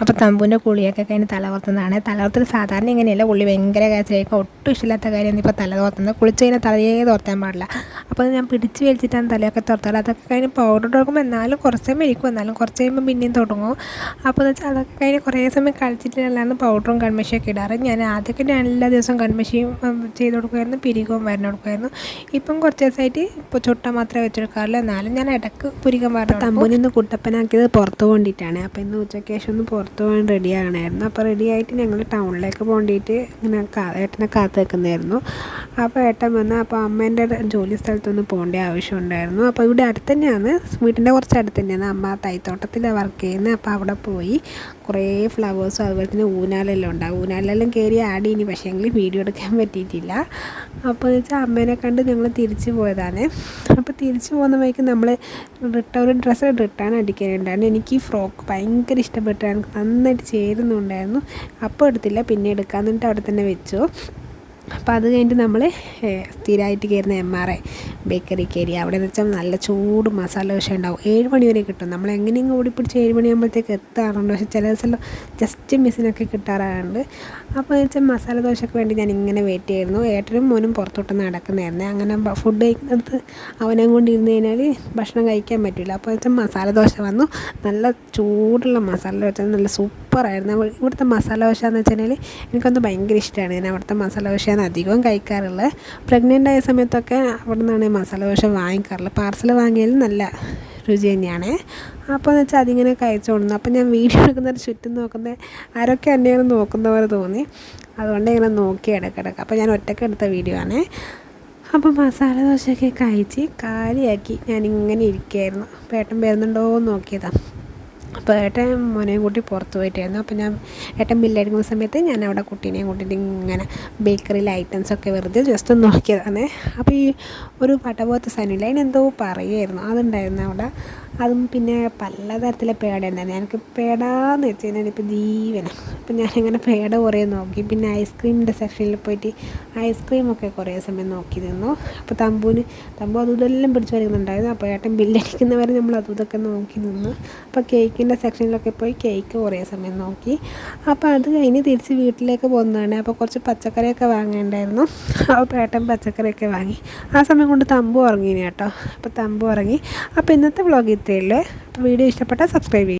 അപ്പോൾ തമ്പുവിന്റെ കുളിയൊക്കെ കഴിഞ്ഞ് തലവർത്തുന്നതാണ് തലകോർത്തൽ സാധാരണ ഇങ്ങനെയല്ല. ഉള്ളി ഭയങ്കര കാച്ചയൊക്കെ ഒട്ടും ഇഷ്ടമില്ലാത്ത കാര്യമാണ് ഇപ്പോൾ തല തോർത്തുന്നത്. കുളിച്ച് കഴിഞ്ഞാൽ തലയേ തോർത്താൻ പാടില്ല. അപ്പോൾ ഞാൻ പിടിച്ച് വലിച്ചിട്ടാണ് തലയൊക്കെ തോർത്താറ്. അതൊക്കെ കഴിഞ്ഞ് പൗഡർ തുടങ്ങുമ്പോൾ എന്നാലും കുറച്ച് സമയം ഇരിക്കും. എന്നാലും കുറച്ച് കഴിയുമ്പോൾ പിന്നെയും തുടങ്ങും. അപ്പോൾ എന്ന് വെച്ചാൽ അതൊക്കെ കഴിഞ്ഞ് കുറേ സമയം കളിച്ചിട്ടില്ലാന്ന് പൗഡറും കൺമഷിയൊക്കെ ഇടാറ്. ഞാൻ ആദ്യമൊക്കെ ഞാൻ എല്ലാ ദിവസവും കൺമഷിയും ഉം, ചെയ്ത് കൊടുക്കുമായിരുന്നു. പിരികവും വരണം കൊടുക്കുമായിരുന്നു. ഇപ്പം കുറച്ച് ദിവസമായിട്ട് ഇപ്പോൾ ചുട്ട മാത്രമേ വെച്ചെടുക്കാറുള്ളൂ എന്നാലും ഞാൻ ഇടയ്ക്ക് പുരികം വരണം തമ്പുനിന്ന് നിന്ന് കുട്ടപ്പനാക്കിയത് പുറത്ത് കൊണ്ടിട്ടാണ് അപ്പോൾ ഇന്ന് ഉച്ചയ്ക്ക് ശേഷം ഒന്ന് പുറത്ത് പോകാൻ റെഡി ആകണമായിരുന്നു. അപ്പോൾ റെഡി ആയിട്ട് ഞങ്ങൾ ടൗണിലേക്ക് പോകേണ്ടിയിട്ട് ഇങ്ങനെ ഏട്ടനെ കാത്ത് നിൽക്കുന്നതായിരുന്നു അപ്പോൾ ഏട്ടൻ വന്ന് അപ്പോൾ അമ്മേന്റെ ജോലി സ്ഥലത്തൊന്ന് പോകേണ്ട ആവശ്യമുണ്ടായിരുന്നു. അപ്പോൾ ഇവിടെ അടുത്ത് തന്നെയാണ് വീട്ടിന്റെ കുറച്ച് അടുത്ത് തന്നെയാണ് അമ്മ തൈത്തോട്ടത്തിലാണ് വർക്ക് ചെയ്യുന്നത്. അപ്പോൾ അവിടെ പോയി കുറേ ഫ്ലവേഴ്സും അതുപോലെ തന്നെ ഊനാലെല്ലാം ഉണ്ടാകും ഊനാലെല്ലാം കയറി ആടി ഇനി പക്ഷേ എങ്കിൽ വീഡിയോ എടുക്കാൻ പറ്റിയിട്ടില്ല. അപ്പോൾ എന്ന് വെച്ചാൽ അമ്മേനെ കണ്ട് ഞങ്ങൾ തിരിച്ചു പോയതാണ്. അപ്പോൾ തിരിച്ചു പോകുന്ന വഴിക്ക് നമ്മൾ റിട്ടേൺ ഒരു ഡ്രസ്സ് റിട്ടേൺ അടിക്കാനുണ്ടായിരുന്നു. എനിക്ക് ഈ ഫ്രോക്ക് ഭയങ്കര ഇഷ്ടപ്പെട്ടാണ്. നന്നായിട്ട് ചേരുന്നുണ്ടായിരുന്നു. അപ്പോൾ എടുത്തില്ല പിന്നെ എടുക്കാമെന്നിട്ട് അവിടെ തന്നെ വെച്ചു. അപ്പോൾ അത് കഴിഞ്ഞിട്ട് നമ്മൾ സ്ഥിരമായിട്ട് കയറുന്ന എം ആർ ഐ ബേക്കറി കയറി. അവിടെ എന്ന് വെച്ചാൽ നല്ല ചൂട് മസാല ദോശ ഉണ്ടാവും. ഏഴ് മണി വരെ കിട്ടും. നമ്മൾ എങ്ങനെയും ഓടിപ്പിടിച്ച് ഏഴ് മണിയാകുമ്പോഴത്തേക്ക് എത്താറുണ്ട്. പക്ഷേ ചില ദിവസം ജസ്റ്റ് മിസ്സിനൊക്കെ കിട്ടാറുണ്ട് അപ്പോൾ എന്ന് വെച്ചാൽ മസാല ദോശയ്ക്ക് വേണ്ടി ഞാൻ ഇങ്ങനെ വെയിറ്റ് ചെയ്യുന്നു. ഏട്ടനും മോനും പുറത്തോട്ട് നടക്കുന്നതായിരുന്നു അങ്ങനെ ഫുഡ് കഴിക്കുന്നിടത്ത് അവനെ കൊണ്ട് ഇരുന്ന് കഴിഞ്ഞാൽ ഭക്ഷണം കഴിക്കാൻ പറ്റില്ല. അപ്പോൾ വെച്ചാൽ മസാല ദോശ വന്നു. നല്ല ചൂടുള്ള മസാല ദോശ നല്ല സൂപ്പറായിരുന്നു. ഇവിടുത്തെ മസാല ദോശ എന്ന് വെച്ചാൽ എനിക്കൊന്ന് ഭയങ്കര ഇഷ്ടമാണ് ഞാൻ അവിടുത്തെ മസാല ദോശയാണ് അധികവും കഴിക്കാറുള്ളത്. പ്രഗ്നന്റ് ആയ സമയത്തൊക്കെ അവിടെ നിന്നാണ് മസാല ദോശ വാങ്ങിക്കാറുള്ളത്. പാർസൽ വാങ്ങിയാലും നല്ല രുചി തന്നെയാണ്. അപ്പോൾ എന്ന് വെച്ചാൽ അതിങ്ങനെ കഴിച്ചുകൊണ്ടിരുന്നു അപ്പോൾ ഞാൻ വീഡിയോ എടുക്കുന്നവർ ചുറ്റും നോക്കുന്നത് ആരൊക്കെ എന്നെയാണ് നോക്കുന്ന പോലെ തോന്നി. അതുകൊണ്ട് ഇങ്ങനെ നോക്കി ഇടയ്ക്കിടയ്ക്ക്. അപ്പോൾ ഞാൻ ഒറ്റയ്ക്ക് എടുത്ത വീഡിയോ ആണ്. അപ്പോൾ മസാല ദോശയൊക്കെ കഴിച്ച് കാലിയാക്കി ഞാനിങ്ങനെ ഇരിക്കുകയായിരുന്നു അപ്പോൾ ഏട്ടൻ വരുന്നുണ്ടോ എന്ന് നോക്കിയതാണ് അപ്പോൾ ഏട്ടൻ മോനെയും കൂട്ടി പുറത്ത് പോയിട്ടായിരുന്നു. അപ്പോൾ ഞാൻ ഏട്ടൻ ബില്ലടിക്കുന്ന സമയത്ത് ഞാൻ അവിടെ കുട്ടീനെയും കൂട്ടിയിട്ട് ഇങ്ങനെ ബേക്കറിയിലെ ഐറ്റംസൊക്കെ വെറുതെ ജസ്റ്റ് ഒന്ന് നോക്കിയതാണ്. അപ്പോൾ ഈ ഒരു പടപോത്ത സാധനമില്ല. അതിനെന്തോ പറയുമായിരുന്നു അതുണ്ടായിരുന്നു അവിടെ. അതും പിന്നെ പലതരത്തിലെ പേട ഉണ്ടായിരുന്നു. എനിക്ക് പേടാന്ന് വെച്ച് കഴിഞ്ഞാൽ ഇപ്പോൾ ജീവനാണ് അപ്പം ഞാനിങ്ങനെ പേട കുറേ നോക്കി. പിന്നെ ഐസ്ക്രീമിന്റെ സെക്ഷനിൽ പോയിട്ട് ഐസ്ക്രീമൊക്കെ കുറേ സമയം നോക്കി നിന്നു. അപ്പോൾ തമ്പൂന് തമ്പു അതും ഇതെല്ലാം പിടിച്ചു വരുന്നുണ്ടായിരുന്നു അപ്പോൾ ഏട്ടൻ ബില്ലടിക്കുന്നവരെ നമ്മൾ അതും ഇതൊക്കെ നോക്കി നിന്നു. അപ്പോൾ കേക്കിന്റെ സെക്ഷനിലൊക്കെ പോയി കേക്ക് കുറേ സമയം നോക്കി. അപ്പോൾ അത് കഴിഞ്ഞ് തിരിച്ച് വീട്ടിലേക്ക് പോകുന്നതാണ് അപ്പോൾ കുറച്ച് പച്ചക്കറിയൊക്കെ വാങ്ങേണ്ടായിരുന്നു. അപ്പോൾ പേട്ടൻ പച്ചക്കറിയൊക്കെ വാങ്ങി. ആ സമയം കൊണ്ട് തമ്പു ഉറങ്ങിന് കേട്ടോ. അപ്പോൾ തമ്പു ഉറങ്ങി. അപ്പോൾ ഇന്നത്തെ വ്ളോഗ് ഇത്രയല്ലേ അപ്പോൾ വീഡിയോ ഇഷ്ടപ്പെട്ടാൽ സബ്സ്ക്രൈബ് ചെയ്യും.